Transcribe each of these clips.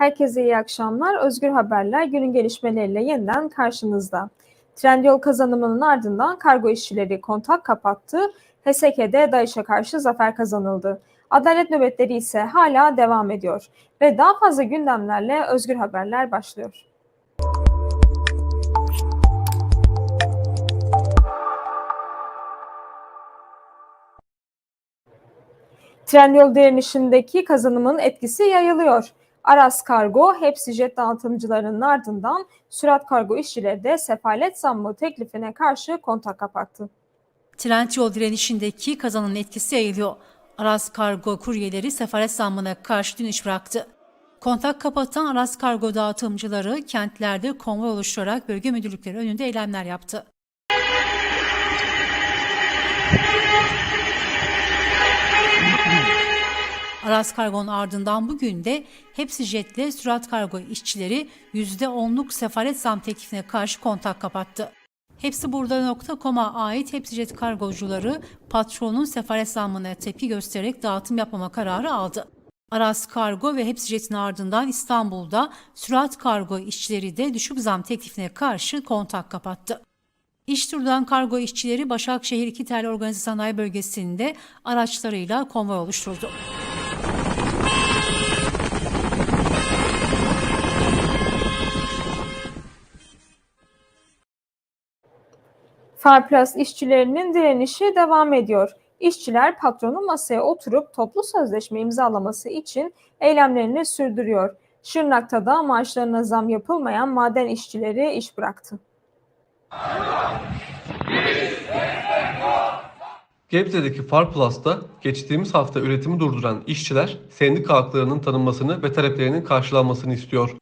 Herkese iyi akşamlar. Özgür Haberler günün gelişmeleriyle yeniden karşınızda. Trendyol kazanımının ardından kargo işçileri kontak kapattı. HSK'de DAEŞ'e karşı zafer kazanıldı. Adalet nöbetleri ise hala devam ediyor. Ve daha fazla gündemlerle Özgür Haberler başlıyor. Trendyol direnişindeki kazanımın etkisi yayılıyor. Aras Kargo, hepsi jet dağıtımcılarının ardından sürat kargo işçileri de sefalet zammı teklifine karşı kontak kapattı. Trendyol direnişindeki kazanın etkisi yayılıyor. Aras Kargo kuryeleri sefaret zammına karşı dün iş bıraktı. Kontak kapatan Aras Kargo dağıtımcıları kentlerde konvoy oluşturarak bölge müdürlükleri önünde eylemler yaptı. Aras Kargo'nun ardından bugün de hepsi jetle sürat kargo işçileri %10'luk sefaret zam teklifine karşı kontak kapattı. Hepsi burada.com'a ait hepsi jet kargocuları patronun sefaret zammına tepki göstererek dağıtım yapmama kararı aldı. Aras Kargo ve Hepsi Jet'in ardından İstanbul'da sürat kargo işçileri de düşük zam teklifine karşı kontak kapattı. İş turdan kargo işçileri Başakşehir İki Tel Organize Sanayi Bölgesi'nde araçlarıyla konvoy oluşturdu. Farplas işçilerinin direnişi devam ediyor. İşçiler patronun masaya oturup toplu sözleşme imzalaması için eylemlerini sürdürüyor. Şırnak'ta da maaşlarına zam yapılmayan maden işçileri iş bıraktı. Gebze'deki Farplus'ta geçtiğimiz hafta üretimi durduran işçiler sendika haklarının tanınmasını ve taleplerinin karşılanmasını istiyor.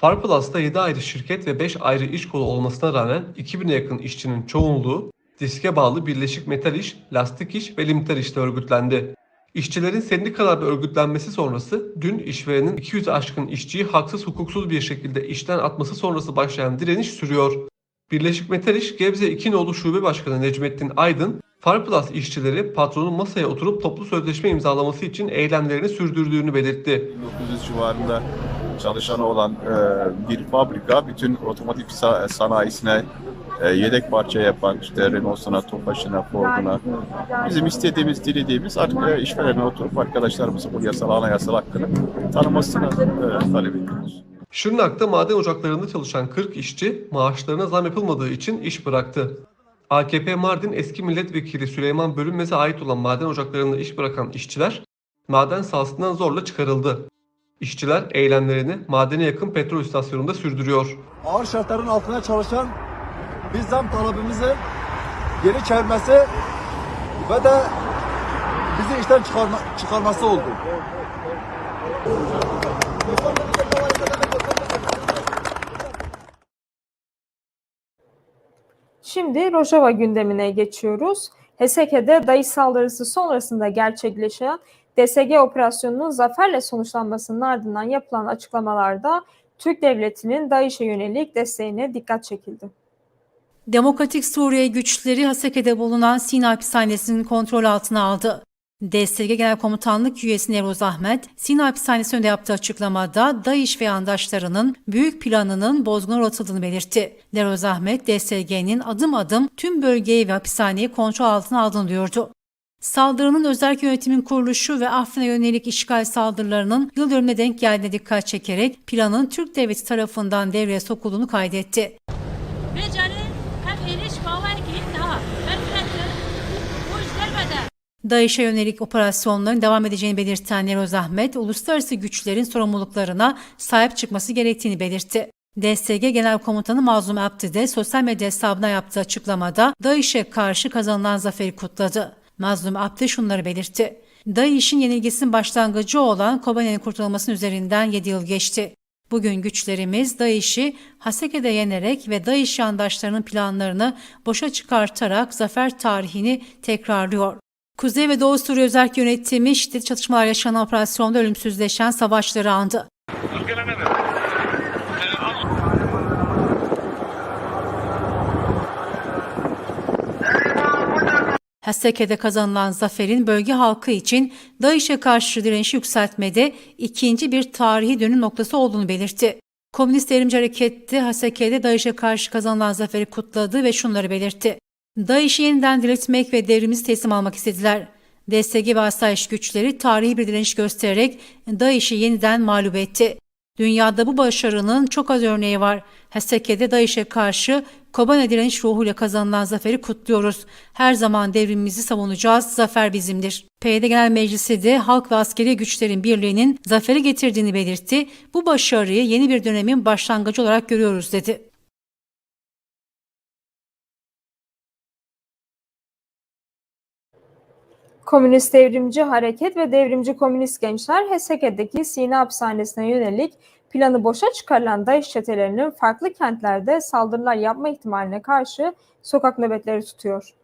Farplus'ta 7 ayrı şirket ve 5 ayrı iş kolu olmasına rağmen 2000'e yakın işçinin çoğunluğu diske bağlı Birleşik Metal İş, Lastik İş ve Limiter İş'te örgütlendi. İşçilerin sendikalarda örgütlenmesi sonrası dün işverenin 200 aşkın işçiyi haksız hukuksuz bir şekilde işten atması sonrası başlayan direniş sürüyor. Birleşik Metal İş Gebze 2 nolu Şube Başkanı Necmettin Aydın, Farplas işçileri patronun masaya oturup toplu sözleşme imzalaması için eylemlerini sürdürdüğünü belirtti. 1900 civarında çalışanı olan e, bir fabrika bütün otomotiv sa- sanayisine e, yedek parça yapan işte Renault'suna, Tofaş'ına, Ford'una bizim istediğimiz, dilediğimiz artık e, işverenine oturup arkadaşlarımızın bu yasal anayasal hakkını tanımasını e, talep ediyoruz. Şırnak'ta maden ocaklarında çalışan 40 işçi maaşlarına zam yapılmadığı için iş bıraktı. AKP Mardin eski milletvekili Süleyman Bölünmez'e ait olan maden ocaklarında iş bırakan işçiler maden sahasından zorla çıkarıldı. İşçiler eylemlerini madene yakın petrol istasyonunda sürdürüyor. ağır şartların altında çalışan bir zam talebimizi geri çevirmesi ve de bizi işten çıkarma, çıkarması oldu. Şimdi Rojava gündemine geçiyoruz. HSK'de DAEŞ saldırısı sonrasında gerçekleşen DSG operasyonunun zaferle sonuçlanmasının ardından yapılan açıklamalarda Türk Devleti'nin DAEŞ'e yönelik desteğine dikkat çekildi. Demokratik Suriye güçleri Haseke'de bulunan Sina hapishanesinin kontrol altına aldı. DSG Genel Komutanlık üyesi Nevroz Ahmet, Sina hapishanesi önünde yaptığı açıklamada DAEŞ ve yandaşlarının büyük planının bozguna uğratıldığını belirtti. Nevroz Ahmet, DSG'nin adım adım tüm bölgeyi ve hapishaneyi kontrol altına aldığını duyurdu. Saldırının özel yönetimin kuruluşu ve Afrin'e yönelik işgal saldırılarının yıl dönümüne denk geldiğine dikkat çekerek planın Türk devleti tarafından devreye sokulduğunu kaydetti. DAEŞ'e yönelik operasyonların devam edeceğini belirten Neroz Ahmet, uluslararası güçlerin sorumluluklarına sahip çıkması gerektiğini belirtti. DSG Genel Komutanı Mazlum Abdi de sosyal medya hesabına yaptığı açıklamada DAEŞ'e karşı kazanılan zaferi kutladı. Mazlum Abdi şunları belirtti. DAEŞ'in yenilgisinin başlangıcı olan Kobane'nin kurtulmasının üzerinden 7 yıl geçti. Bugün güçlerimiz DAEŞ'i Haseke'de yenerek ve DAEŞ yandaşlarının planlarını boşa çıkartarak zafer tarihini tekrarlıyor. Kuzey ve Doğu Suriye Özerk Yönetimi şiddetli çatışmalar yaşanan operasyonda ölümsüzleşen savaşları andı. Haseke'de kazanılan zaferin bölge halkı için DAEŞ'e karşı direnişi yükseltmede ikinci bir tarihi dönüm noktası olduğunu belirtti. Komünist Devrimci Hareket'te Haseke'de DAEŞ'e karşı kazanılan zaferi kutladı ve şunları belirtti. DAEŞ'i yeniden diriltmek ve devrimizi teslim almak istediler. DSG ve asayiş güçleri tarihi bir direniş göstererek DAEŞ'i yeniden mağlup etti. Dünyada bu başarının çok az örneği var. Haseke'de DAEŞ'e karşı Kobane direniş ruhuyla kazanılan zaferi kutluyoruz. Her zaman devrimimizi savunacağız. Zafer bizimdir. PYD Genel Meclisi de halk ve askeri güçlerin birliğinin zaferi getirdiğini belirtti. Bu başarıyı yeni bir dönemin başlangıcı olarak görüyoruz dedi. Komünist Devrimci Hareket ve Devrimci Komünist Gençler HSK'deki Sina hapishanesine yönelik planı boşa çıkarılan DAEŞ çetelerinin farklı kentlerde saldırılar yapma ihtimaline karşı sokak nöbetleri tutuyor.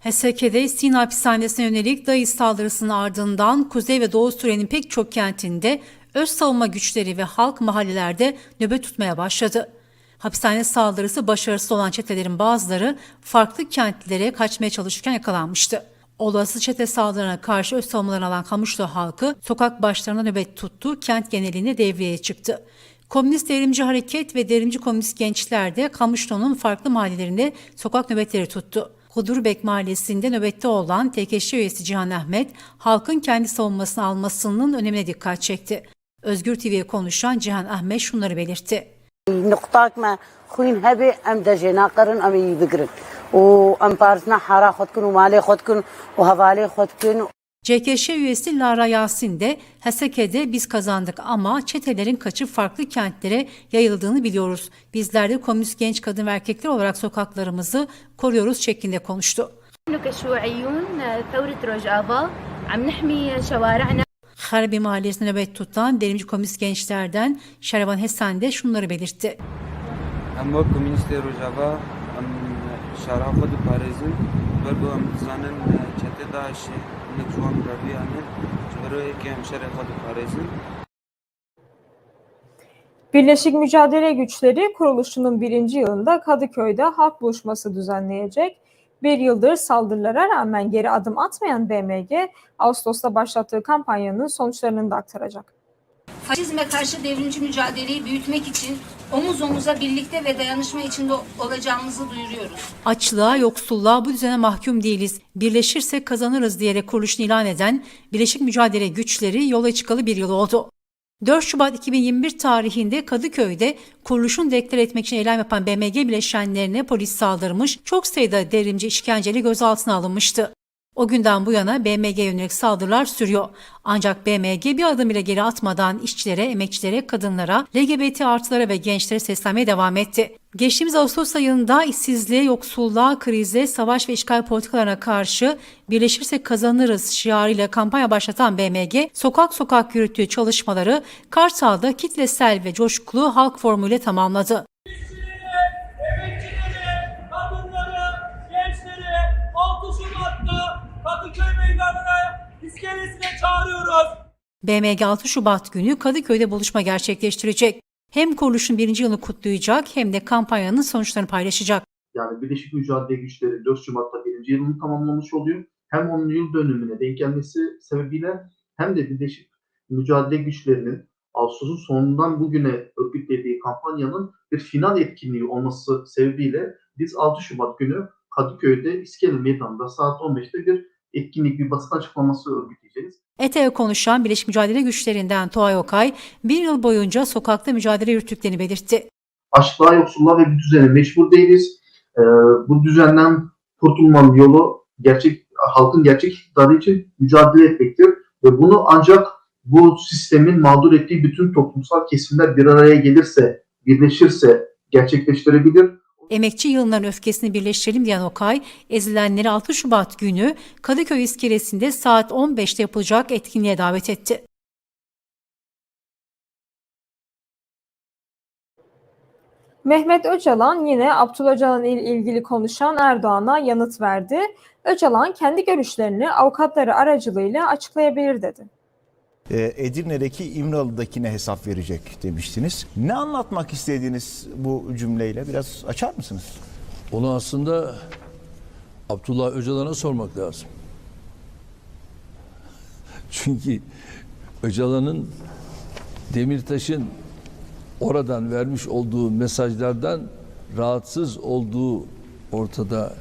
HSK'de Sina hapishanesine yönelik DAEŞ saldırısının ardından Kuzey ve Doğu Suriye'nin pek çok kentinde öz savunma güçleri ve halk mahallelerde nöbet tutmaya başladı. Hapishane saldırısı başarısız olan çetelerin bazıları farklı kentlere kaçmaya çalışırken yakalanmıştı. Olası çete saldırılarına karşı öz savunmalar alan Kamışlı halkı sokak başlarına nöbet tuttu, kent genelinde devreye çıktı. Komünist Devrimci Hareket ve Devrimci Komünist Gençler de Kamışlı'nın farklı mahallelerinde sokak nöbetleri tuttu. Kudurbek Mahallesi'nde nöbette olan TKŞ üyesi Cihan Ahmet, halkın kendi savunmasını almasının önemine dikkat çekti. Özgür TV'ye konuşan Cihan Ahmet şunları belirtti. Nokta ما خوين هبي ام دجينا قرن ام يذكرن وام بارسنا حرا خدكن ومالي خدكن وهفالي خدكن CKŞ üyesi Lara Yasin de Haseke'de biz kazandık ama çetelerin kaçıp farklı kentlere yayıldığını biliyoruz. Bizler de komünist genç kadın ve erkekler olarak sokaklarımızı koruyoruz şeklinde konuştu. نحن كشيوعيون ثورة روجافا عم نحمي شوارعنا Harbi Mahallesi'nde nöbet tutan Devrimci Komünist Gençler'den Şervan Hesen de şunları belirtti. اما کمیونیست روجاوا ام شارع خود پارێزن بەرگۆ ئەم بزانن چەتە داعشی نەجوان ڕەویانە بەرۆیەکی ئەم شەرە خۆ پارێزن Birleşik Mücadele Güçleri kuruluşunun birinci yılında Kadıköy'de halk buluşması düzenleyecek. Bir yıldır saldırılara rağmen geri adım atmayan BMG, Ağustos'ta başlattığı kampanyanın sonuçlarını da aktaracak. Faşizme karşı devrimci mücadeleyi büyütmek için omuz omuza birlikte ve dayanışma içinde olacağımızı duyuruyoruz. Açlığa, yoksulluğa bu düzene mahkum değiliz. Birleşirsek kazanırız diyerek kuruluşunu ilan eden Birleşik Mücadele Güçleri yola çıkalı bir yıl oldu. 4 Şubat 2021 tarihinde Kadıköy'de kuruluşun deklar etmek için eylem yapan BMG bileşenlerine polis saldırmış, çok sayıda devrimci işkenceli gözaltına alınmıştı. O günden bu yana BMG yönelik saldırılar sürüyor. Ancak BMG bir adım bile geri atmadan işçilere, emekçilere, kadınlara, LGBT artılara ve gençlere seslenmeye devam etti. Geçtiğimiz Ağustos ayında işsizliğe, yoksulluğa, krize, savaş ve işgal politikalarına karşı birleşirsek kazanırız şiarıyla kampanya başlatan BMG, sokak sokak yürüttüğü çalışmaları Kartal'da kitlesel ve coşkulu halk formuyla tamamladı. Çağırıyoruz. BMG 6 Şubat günü Kadıköy'de buluşma gerçekleştirecek. Hem kuruluşun birinci yılını kutlayacak hem de kampanyanın sonuçlarını paylaşacak. yani Birleşik Mücadele Güçleri 4 Şubat'ta birinci yılını tamamlamış oluyor. Hem onun yıl dönümüne denk gelmesi sebebiyle hem de Birleşik Mücadele Güçleri'nin Ağustos'un sonundan bugüne örgütlediği kampanyanın bir final etkinliği olması sebebiyle biz 6 Şubat günü Kadıköy'de İskele Meydanı'nda saat 15'te bir etkinlik, bir basın açıklaması örgütleyeceğiz. ETE konuşan Birleşik Mücadele Güçlerinden Tuğay Okay, bir yıl boyunca sokakta mücadele yürüttüklerini belirtti. Açlığa, yoksulluğa ve bir düzene meşgul değiliz. Ee, bu düzenden kurtulmanın yolu gerçek halkın gerçek iktidarı için mücadele etmektir. Ve bunu ancak bu sistemin mağdur ettiği bütün toplumsal kesimler bir araya gelirse, birleşirse gerçekleştirebilir. Emekçi yığınların öfkesini birleştirelim diyen Okay, ezilenleri 6 Şubat günü Kadıköy iskelesinde saat 15'te yapılacak etkinliğe davet etti. Mehmet Öcalan yine Abdullah Öcalan ile ilgili konuşan Erdoğan'a yanıt verdi. Öcalan kendi görüşlerini avukatları aracılığıyla açıklayabilir dedi. Ee, Edirne'deki İmralı'dakine hesap verecek demiştiniz. Ne anlatmak istediğiniz bu cümleyle biraz açar mısınız? Onu aslında Abdullah Öcalan'a sormak lazım. Çünkü Öcalan'ın Demirtaş'ın oradan vermiş olduğu mesajlardan rahatsız olduğu ortada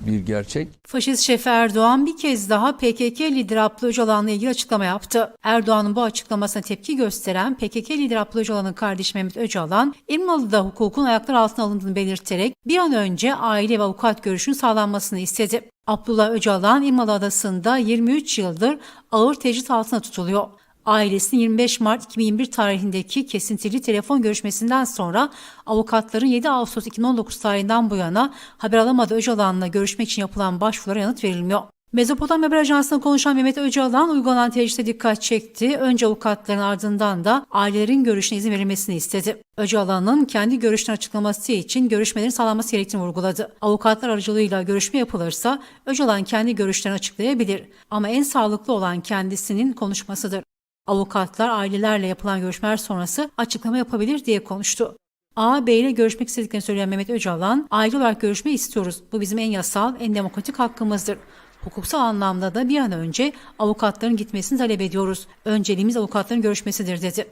bir gerçek. Faşist şefi Erdoğan bir kez daha PKK lideri Abdullah Öcalan'la ilgili açıklama yaptı. Erdoğan'ın bu açıklamasına tepki gösteren PKK lideri Abdullah Öcalan'ın kardeşi Mehmet Öcalan, İmralı'da hukukun ayaklar altına alındığını belirterek bir an önce aile ve avukat görüşünün sağlanmasını istedi. Abdullah Öcalan, İmralı Adası'nda 23 yıldır ağır tecrit altına tutuluyor. Ailesinin 25 Mart 2021 tarihindeki kesintili telefon görüşmesinden sonra avukatların 7 Ağustos 2019 tarihinden bu yana haber alamadığı Öcalan'la görüşmek için yapılan başvurulara yanıt verilmiyor. Mezopotamya Haber Ajansı'na konuşan Mehmet Öcalan uygulanan tecritte dikkat çekti. Önce avukatların ardından da ailelerin görüşüne izin verilmesini istedi. Öcalan'ın kendi görüşünü açıklaması için görüşmelerin sağlanması gerektiğini vurguladı. Avukatlar aracılığıyla görüşme yapılırsa Öcalan kendi görüşlerini açıklayabilir. Ama en sağlıklı olan kendisinin konuşmasıdır. Avukatlar ailelerle yapılan görüşmeler sonrası açıklama yapabilir diye konuştu. A, B ile görüşmek istediklerini söyleyen Mehmet Öcalan, aile olarak görüşme istiyoruz. Bu bizim en yasal, en demokratik hakkımızdır. Hukuksal anlamda da bir an önce avukatların gitmesini talep ediyoruz. Önceliğimiz avukatların görüşmesidir dedi.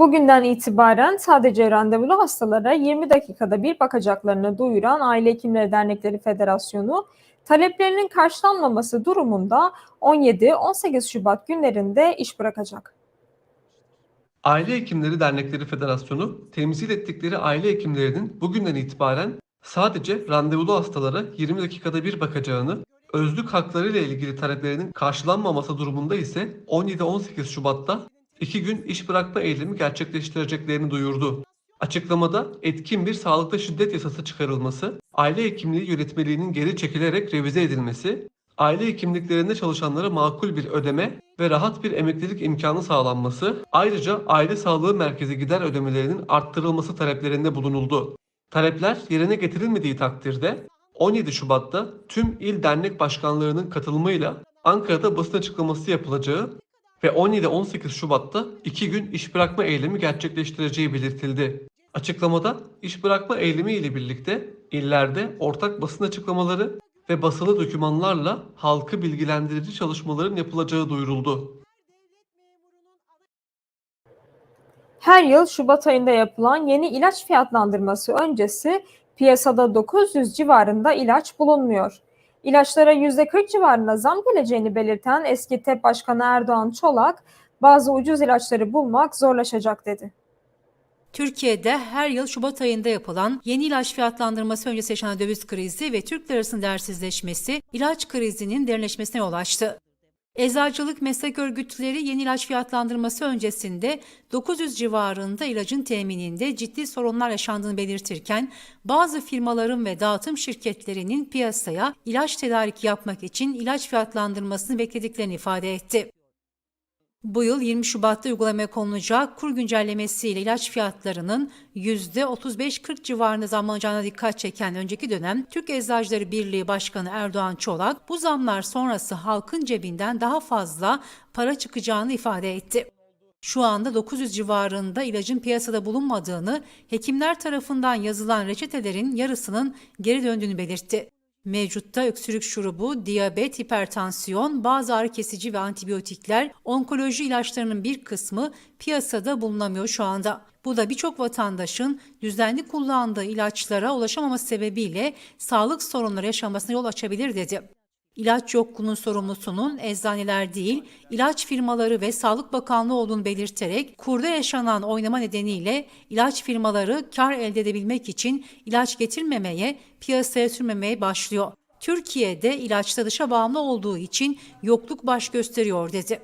Bugünden itibaren sadece randevulu hastalara 20 dakikada bir bakacaklarını duyuran Aile Hekimleri Dernekleri Federasyonu, taleplerinin karşılanmaması durumunda 17-18 Şubat günlerinde iş bırakacak. Aile Hekimleri Dernekleri Federasyonu temsil ettikleri aile hekimlerinin bugünden itibaren sadece randevulu hastalara 20 dakikada bir bakacağını, özlük haklarıyla ilgili taleplerinin karşılanmaması durumunda ise 17-18 Şubat'ta 2 gün iş bırakma eylemi gerçekleştireceklerini duyurdu. Açıklamada etkin bir sağlıkta şiddet yasası çıkarılması, aile hekimliği yönetmeliğinin geri çekilerek revize edilmesi, aile hekimliklerinde çalışanlara makul bir ödeme ve rahat bir emeklilik imkanı sağlanması, ayrıca aile sağlığı merkezi gider ödemelerinin arttırılması taleplerinde bulunuldu. Talepler yerine getirilmediği takdirde 17 Şubat'ta tüm il dernek başkanlarının katılımıyla Ankara'da basın açıklaması yapılacağı ve 17-18 Şubat'ta 2 gün iş bırakma eylemi gerçekleştireceği belirtildi. Açıklamada iş bırakma eylemi ile birlikte illerde ortak basın açıklamaları ve basılı dokümanlarla halkı bilgilendirici çalışmaların yapılacağı duyuruldu. Her yıl Şubat ayında yapılan yeni ilaç fiyatlandırması öncesi piyasada 900 civarında ilaç bulunmuyor. İlaçlara %40 civarında zam geleceğini belirten eski TEP Başkanı Erdoğan Çolak, bazı ucuz ilaçları bulmak zorlaşacak dedi. Türkiye'de her yıl Şubat ayında yapılan yeni ilaç fiyatlandırması öncesi yaşanan döviz krizi ve Türk lirasının değersizleşmesi ilaç krizinin derinleşmesine yol açtı. Eczacılık meslek örgütleri yeni ilaç fiyatlandırması öncesinde 900 civarında ilacın temininde ciddi sorunlar yaşandığını belirtirken bazı firmaların ve dağıtım şirketlerinin piyasaya ilaç tedariki yapmak için ilaç fiyatlandırmasını beklediklerini ifade etti. Bu yıl 20 Şubat'ta uygulamaya konulacak kur güncellemesiyle ilaç fiyatlarının %35-40 civarında zamlanacağına dikkat çeken önceki dönem Türk Eczacıları Birliği Başkanı Erdoğan Çolak bu zamlar sonrası halkın cebinden daha fazla para çıkacağını ifade etti. Şu anda 900 civarında ilacın piyasada bulunmadığını, hekimler tarafından yazılan reçetelerin yarısının geri döndüğünü belirtti. Mevcutta öksürük şurubu, diyabet, hipertansiyon, bazı ağrı kesici ve antibiyotikler, onkoloji ilaçlarının bir kısmı piyasada bulunamıyor şu anda. Bu da birçok vatandaşın düzenli kullandığı ilaçlara ulaşamaması sebebiyle sağlık sorunları yaşamasına yol açabilir dedi. İlaç yokluğunun sorumlusunun eczaneler değil, ilaç firmaları ve Sağlık Bakanlığı olduğunu belirterek kurda yaşanan oynama nedeniyle ilaç firmaları kar elde edebilmek için ilaç getirmemeye, piyasaya sürmemeye başlıyor. Türkiye'de ilaçta dışa bağımlı olduğu için yokluk baş gösteriyor dedi.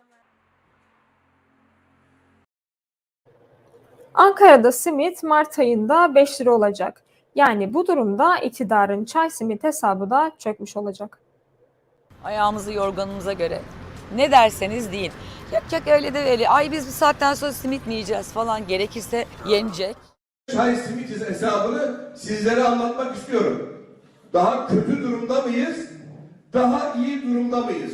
Ankara'da simit Mart ayında 5 lira olacak. Yani bu durumda iktidarın çay simit hesabı da çökmüş olacak. Ayağımızı yorganımıza göre. Ne derseniz deyin. Yok yok öyle de öyle. Ay biz bu saatten sonra simit mi yiyeceğiz falan gerekirse yenecek. Çay simit hesabını sizlere anlatmak istiyorum. Daha kötü durumda mıyız? Daha iyi durumda mıyız?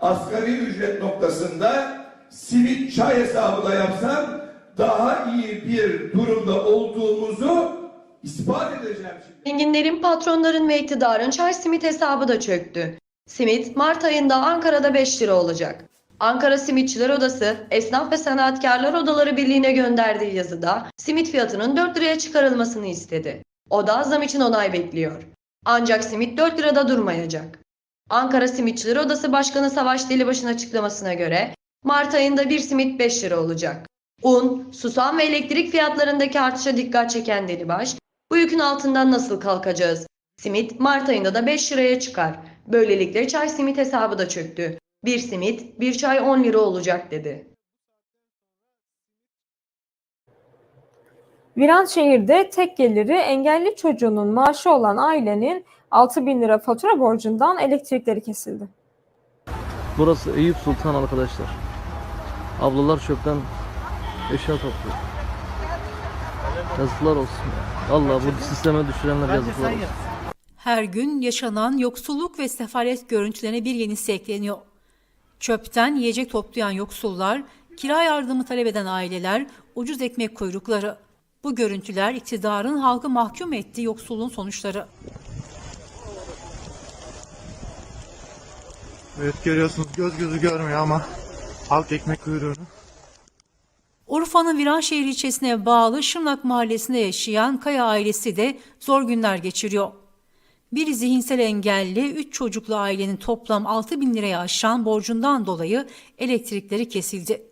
Asgari ücret noktasında simit çay hesabı da yapsam daha iyi bir durumda olduğumuzu ispat edeceğim şimdi. Zenginlerin, patronların ve iktidarın çay simit hesabı da çöktü. Simit Mart ayında Ankara'da 5 lira olacak. Ankara Simitçiler Odası, Esnaf ve Sanatkarlar Odaları Birliği'ne gönderdiği yazıda simit fiyatının 4 liraya çıkarılmasını istedi. Oda zam için onay bekliyor. Ancak simit 4 lirada durmayacak. Ankara Simitçiler Odası Başkanı Savaş Delibaş'ın açıklamasına göre Mart ayında bir simit 5 lira olacak. Un, susam ve elektrik fiyatlarındaki artışa dikkat çeken Delibaş, bu yükün altından nasıl kalkacağız? Simit Mart ayında da 5 liraya çıkar. Böylelikle çay simit hesabı da çöktü. Bir simit, bir çay 10 lira olacak dedi. Viranşehir'de tek geliri engelli çocuğunun maaşı olan ailenin 6 bin lira fatura borcundan elektrikleri kesildi. Burası Eyüp Sultan arkadaşlar. Ablalar çöpten eşya topluyor. Yazıklar olsun. Allah bu sisteme düşürenler yazıklar olsun. Her gün yaşanan yoksulluk ve sefalet görüntülerine bir yenisi ekleniyor. Çöpten yiyecek toplayan yoksullar, kira yardımı talep eden aileler, ucuz ekmek kuyrukları. Bu görüntüler iktidarın halkı mahkum ettiği yoksulluğun sonuçları. Evet görüyorsunuz göz gözü görmüyor ama halk ekmek kuyruğunu. Urfa'nın Viranşehir ilçesine bağlı Şırnak mahallesinde yaşayan Kaya ailesi de zor günler geçiriyor. Bir zihinsel engelli 3 çocuklu ailenin toplam 6 bin liraya aşan borcundan dolayı elektrikleri kesildi.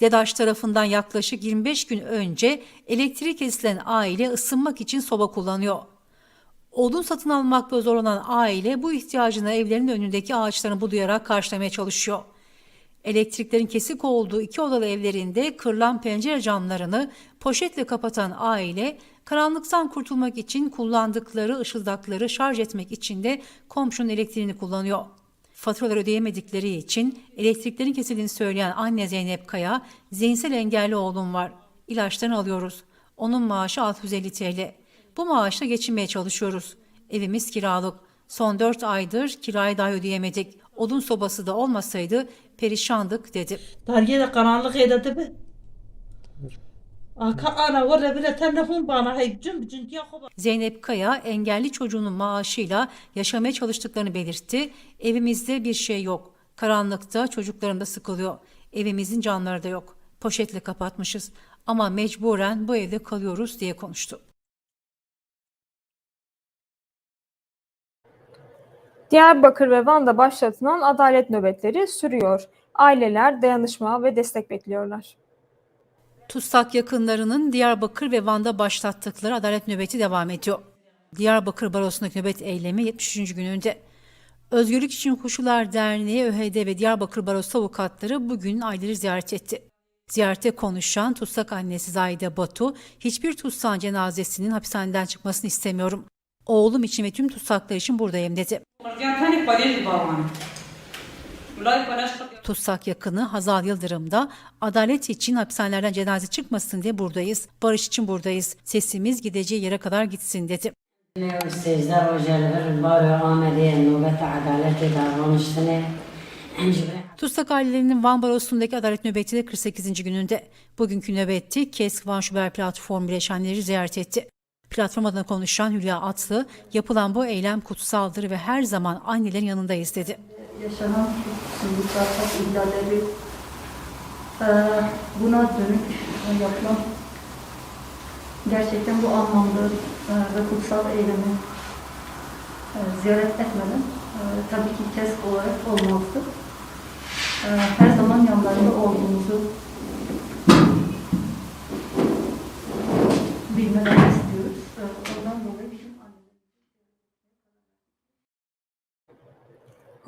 DEDAŞ tarafından yaklaşık 25 gün önce elektrik kesilen aile ısınmak için soba kullanıyor. Odun satın almakta zorlanan aile bu ihtiyacını evlerinin önündeki ağaçların budayarak karşılamaya çalışıyor. Elektriklerin kesik olduğu iki odalı evlerinde kırılan pencere camlarını poşetle kapatan aile karanlıktan kurtulmak için kullandıkları ışıldakları şarj etmek için de komşunun elektriğini kullanıyor. Faturaları ödeyemedikleri için elektriklerin kesildiğini söyleyen anne Zeynep Kaya, zihinsel engelli oğlum var. İlaçlarını alıyoruz. Onun maaşı 650 TL. Bu maaşla geçinmeye çalışıyoruz. Evimiz kiralık. Son 4 aydır kirayı dahi ödeyemedik. Odun sobası da olmasaydı perişandık dedi. Dargı karanlık edildi mi? Zeynep Kaya engelli çocuğunun maaşıyla yaşamaya çalıştıklarını belirtti. Evimizde bir şey yok. Karanlıkta çocuklarım da sıkılıyor. Evimizin camları da yok. Poşetle kapatmışız. Ama mecburen bu evde kalıyoruz diye konuştu. Diyarbakır ve Van'da başlatılan adalet nöbetleri sürüyor. Aileler dayanışma ve destek bekliyorlar. Tutsak yakınlarının Diyarbakır ve Van'da başlattıkları adalet nöbeti devam ediyor. Diyarbakır Barosu'ndaki nöbet eylemi 73. gününde. Özgürlük İçin Koşullar Derneği, ÖHD ve Diyarbakır Barosu avukatları bugün aileleri ziyaret etti. Ziyarete konuşan tutsak annesi Zahide Batu, hiçbir tutsağın cenazesinin hapishaneden çıkmasını istemiyorum. Oğlum için ve tüm tutsaklar için buradayım dedi. Tutsak yakını Hazal Yıldırım da adalet için hapishanelerden cenaze çıkmasın diye buradayız. Barış için buradayız. Sesimiz gideceği yere kadar gitsin dedi. استاذ رجال البارة آمدة نوبة عدالة دارونشتنه Tutsak ailelerinin Van Barosu'ndaki adalet nöbeti de 48. gününde. Bugünkü nöbeti KESK Van Şuber Platform bileşenleri ziyaret etti. Platform adına konuşan Hülya Atlı, yapılan bu eylem kutsaldır ve her zaman annelerin yanındayız dedi. yaşanan hukuksuzluklar, ihlalleri, eee, buna dönük e, yapılan gerçekten bu anlamda e, ve kutsal eylemi e, ziyaret etmeden e, tabii ki kesk olarak olmazdı. E, Her zaman yanlarında olduğumuzu bilmelerini istiyoruz. E, Ondan dolayı bizim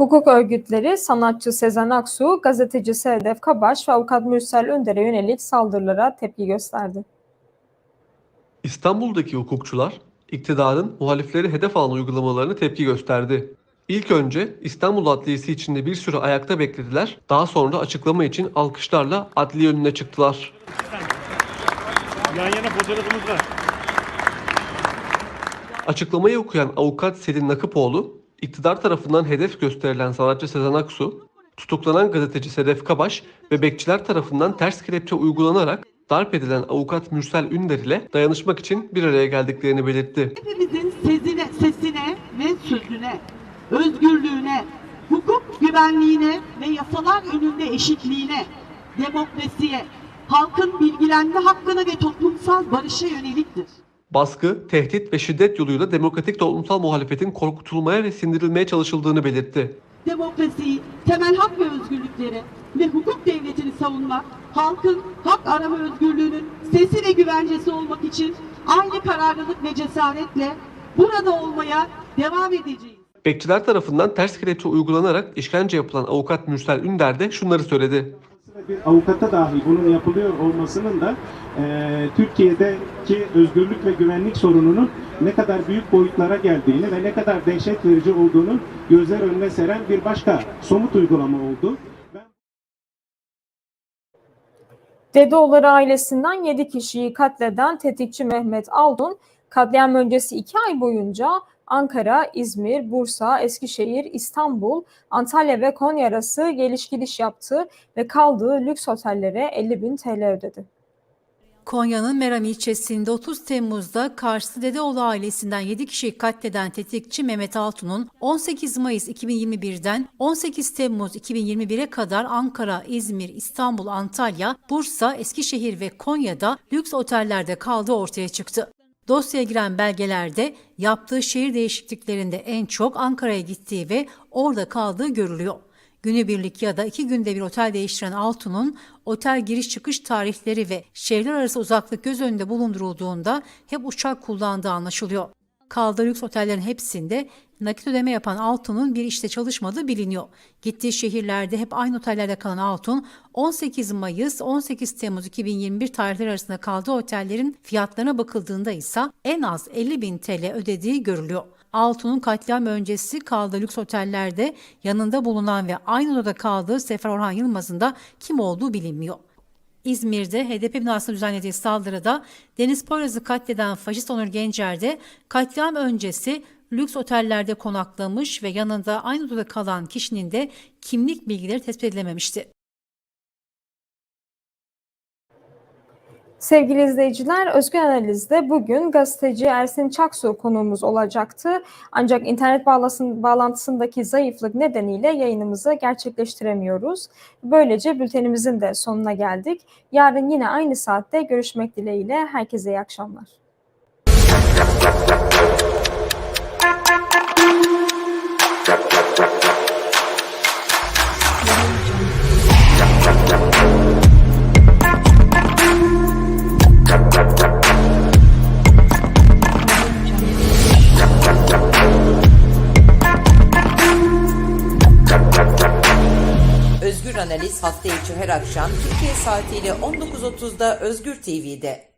Hukuk örgütleri sanatçı Sezen Aksu, gazeteci Sedef Kabaş ve avukat Mürsel Önder'e yönelik saldırılara tepki gösterdi. İstanbul'daki hukukçular iktidarın muhalifleri hedef alan uygulamalarına tepki gösterdi. İlk önce İstanbul Adliyesi içinde bir süre ayakta beklediler. Daha sonra açıklama için alkışlarla adliye önüne çıktılar. Yan yana fotoğrafımız var. Açıklamayı okuyan avukat Selin Nakıpoğlu, iktidar tarafından hedef gösterilen sanatçı Sezen Aksu, tutuklanan gazeteci Sedef Kabaş ve bekçiler tarafından ters kelepçe uygulanarak darp edilen avukat Mürsel Ünder ile dayanışmak için bir araya geldiklerini belirtti. Hepimizin sesine, sesine ve sözüne, özgürlüğüne, hukuk güvenliğine ve yasalar önünde eşitliğine, demokrasiye, halkın bilgilenme hakkına ve toplumsal barışa yöneliktir. Baskı, tehdit ve şiddet yoluyla demokratik toplumsal muhalefetin korkutulmaya ve sindirilmeye çalışıldığını belirtti. Demokrasiyi, temel hak ve özgürlükleri ve hukuk devletini savunmak, halkın hak arama özgürlüğünün sesi ve güvencesi olmak için aynı kararlılık ve cesaretle burada olmaya devam edeceğiz. Bekçiler tarafından ters kelepçe uygulanarak işkence yapılan avukat Mürsel Ünder de şunları söyledi. Bir avukata dahi bunun yapılıyor olmasının da e, Türkiye'deki özgürlük ve güvenlik sorununun ne kadar büyük boyutlara geldiğini ve ne kadar dehşet verici olduğunu gözler önüne seren bir başka somut uygulama oldu. Dedeoğulları ailesinden 7 kişiyi katleden tetikçi Mehmet Aldun, katliam öncesi 2 ay boyunca Ankara, İzmir, Bursa, Eskişehir, İstanbul, Antalya ve Konya arası geliş gidiş yaptı ve kaldığı lüks otellere 50 bin TL ödedi. Konya'nın Meram ilçesinde 30 Temmuz'da Karslı Dedeoğlu ailesinden 7 kişiyi katleden tetikçi Mehmet Altun'un 18 Mayıs 2021'den 18 Temmuz 2021'e kadar Ankara, İzmir, İstanbul, Antalya, Bursa, Eskişehir ve Konya'da lüks otellerde kaldığı ortaya çıktı. Dosyaya giren belgelerde yaptığı şehir değişikliklerinde en çok Ankara'ya gittiği ve orada kaldığı görülüyor. Günübirlik ya da iki günde bir otel değiştiren Altun'un otel giriş çıkış tarihleri ve şehirler arası uzaklık göz önünde bulundurulduğunda hep uçak kullandığı anlaşılıyor. Kaldığı lüks otellerin hepsinde nakit ödeme yapan Altun'un bir işte çalışmadığı biliniyor. Gittiği şehirlerde hep aynı otellerde kalan Altun, 18 Mayıs 18 Temmuz 2021 tarihleri arasında kaldığı otellerin fiyatlarına bakıldığında ise en az 50 bin TL ödediği görülüyor. Altun'un katliam öncesi kaldığı lüks otellerde yanında bulunan ve aynı odada kaldığı Sefer Orhan Yılmaz'ın da kim olduğu bilinmiyor. İzmir'de HDP binasına düzenlediği saldırıda Deniz Poyraz'ı katleden faşist Onur Gencer de katliam öncesi lüks otellerde konaklamış ve yanında aynı odada kalan kişinin de kimlik bilgileri tespit edilememişti. Sevgili izleyiciler, Özgür Analiz'de bugün gazeteci Ersin Çaksu konuğumuz olacaktı. Ancak internet bağlantısındaki zayıflık nedeniyle yayınımızı gerçekleştiremiyoruz. Böylece bültenimizin de sonuna geldik. Yarın yine aynı saatte görüşmek dileğiyle. Herkese iyi akşamlar. Özgür Analiz hafta içi her akşam Türkiye saatiyle 19.30'da Özgür TV'de.